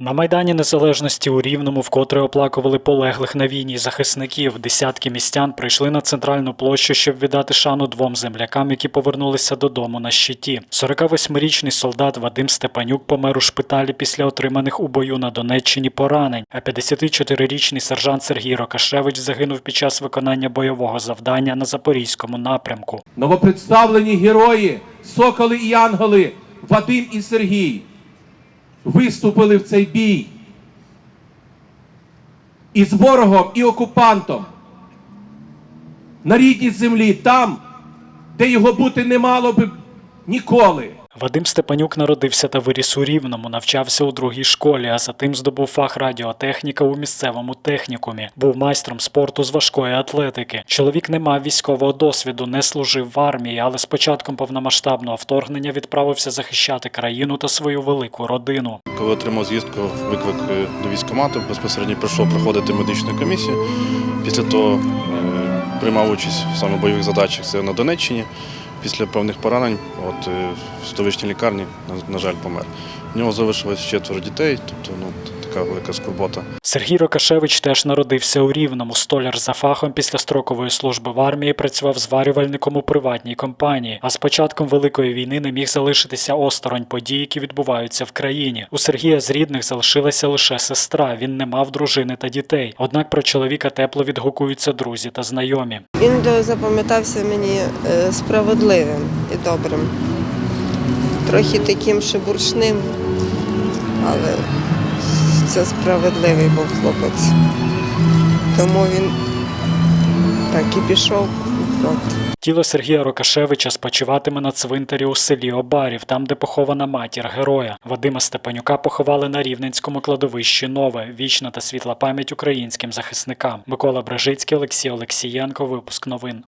На Майдані Незалежності у Рівному вкотре оплакували полеглих на війні захисників. Десятки містян прийшли на центральну площу, щоб віддати шану двом землякам, які повернулися додому на щиті. 48-річний солдат Вадим Степанюк помер у шпиталі після отриманих у бою на Донеччині поранень. А 54-річний сержант Сергій Рокашевич загинув під час виконання бойового завдання на запорізькому напрямку. Новопредставлені герої, соколи і янголи, Вадим і Сергій виступили в цей бій і з ворогом, і окупантом на рідній землі, там, де його бути не мало би ніколи. Вадим Степанюк народився та виріс у Рівному, навчався у другій школі, а затим здобув фах радіотехніка у місцевому технікумі. Був майстром спорту з важкої атлетики. Чоловік не мав військового досвіду, не служив в армії, але з початком повномасштабного вторгнення відправився захищати країну та свою велику родину. Коли отримав звістку, виклик е, до військкомату, безпосередньо прийшов проходити медичну комісію. Після того е, приймав участь в саме бойових задачах це на Донеччині. Після певних поранень, от е, в столичній лікарні, на, на жаль, помер. У нього залишилось четверо дітей, тобто ну, така велика скорбота. Сергій Рокашевич теж народився у Рівному. Столяр за фахом після строкової служби в армії працював зварювальником у приватній компанії. А з початком великої війни не міг залишитися осторонь подій, які відбуваються в країні. У Сергія з рідних залишилася лише сестра. Він не мав дружини та дітей. Однак про чоловіка тепло відгукуються друзі та знайомі. Він запам'ятався мені е, справедливим і добрим. Трохи таким шебуршним, але це справедливий був хлопець. Тому він так і пішов. Тіло Сергія Рокашевича спочиватиме на цвинтарі у селі Обарів, там, де похована матір героя. Вадима Степанюка поховали на Рівненському кладовищі Нове. Вічна та світла пам'ять українським захисникам. Микола Брежицький, Олексій Олексієнко. Випуск новин.